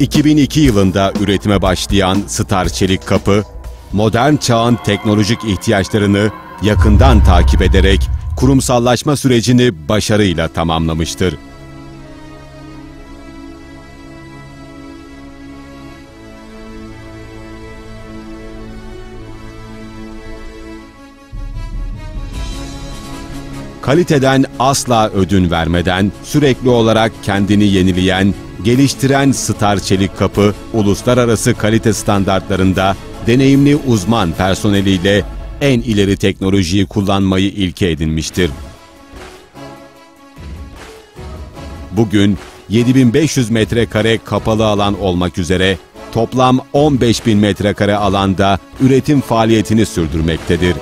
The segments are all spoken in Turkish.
2002 yılında üretime başlayan Star Çelik Kapı, modern çağın teknolojik ihtiyaçlarını yakından takip ederek kurumsallaşma sürecini başarıyla tamamlamıştır. Kaliteden asla ödün vermeden sürekli olarak kendini yenileyen, geliştiren Star Çelik Kapı, uluslararası kalite standartlarında deneyimli uzman personeliyle en ileri teknolojiyi kullanmayı ilke edinmiştir. Bugün 7500 metrekare kapalı alan olmak üzere toplam 15.000 metrekare alanda üretim faaliyetini sürdürmektedir.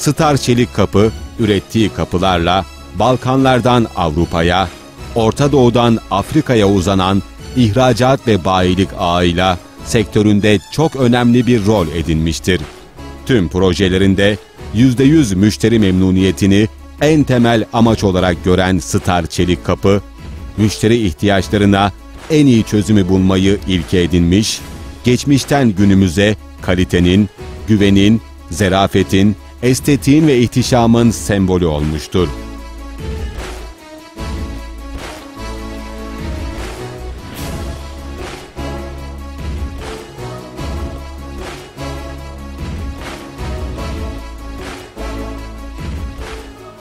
Star Çelik Kapı, ürettiği kapılarla Balkanlardan Avrupa'ya, Orta Doğu'dan Afrika'ya uzanan ihracat ve bayilik ağıyla sektöründe çok önemli bir rol edinmiştir. Tüm projelerinde %100 müşteri memnuniyetini en temel amaç olarak gören Star Çelik Kapı, müşteri ihtiyaçlarına en iyi çözümü bulmayı ilke edinmiş, geçmişten günümüze kalitenin, güvenin, zerafetin, estetiğin ve ihtişamın sembolü olmuştur.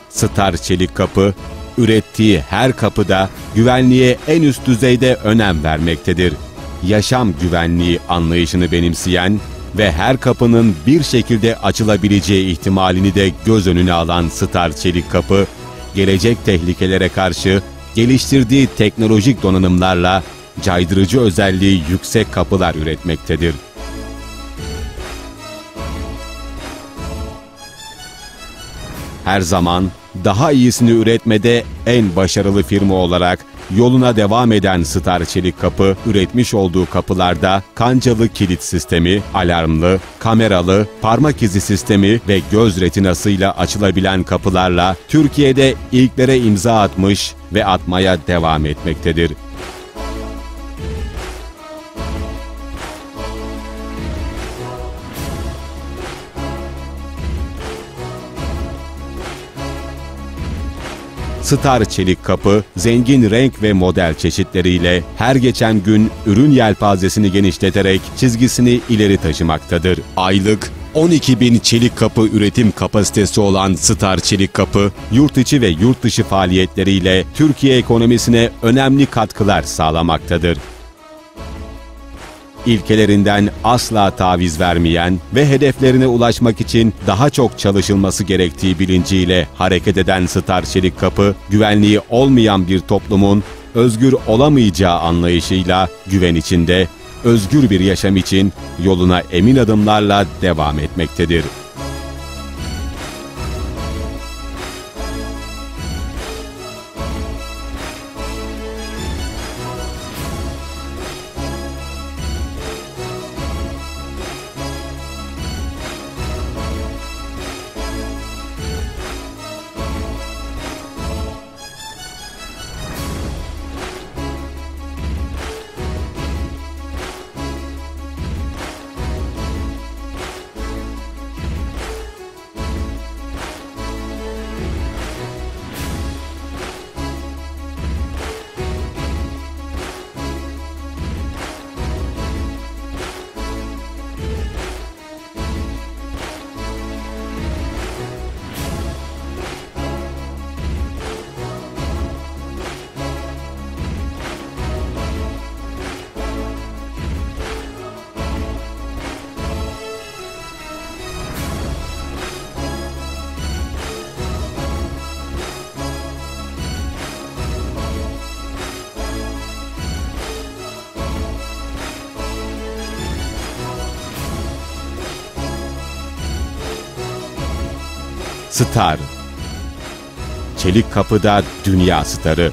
Star Çelik Kapı, ürettiği her kapıda güvenliğe en üst düzeyde önem vermektedir. Yaşam güvenliği anlayışını benimseyen ve her kapının bir şekilde açılabileceği ihtimalini de göz önüne alan Star Çelik Kapı, gelecek tehlikelere karşı geliştirdiği teknolojik donanımlarla caydırıcı özelliği yüksek kapılar üretmektedir. Her zaman daha iyisini üretmede en başarılı firma olarak yoluna devam eden Star Çelik Kapı, üretmiş olduğu kapılarda kancalı kilit sistemi, alarmlı, kameralı, parmak izi sistemi ve göz retinasıyla açılabilen kapılarla Türkiye'de ilklere imza atmış ve atmaya devam etmektedir. Star Çelik Kapı, zengin renk ve model çeşitleriyle her geçen gün ürün yelpazesini genişleterek çizgisini ileri taşımaktadır. Aylık 12 bin çelik kapı üretim kapasitesi olan Star Çelik Kapı, yurt içi ve yurt dışı faaliyetleriyle Türkiye ekonomisine önemli katkılar sağlamaktadır ilkelerinden asla taviz vermeyen ve hedeflerine ulaşmak için daha çok çalışılması gerektiği bilinciyle hareket eden Star Kapı, güvenliği olmayan bir toplumun özgür olamayacağı anlayışıyla güven içinde, özgür bir yaşam için yoluna emin adımlarla devam etmektedir. Star. Çelik Kapı'da dünya starı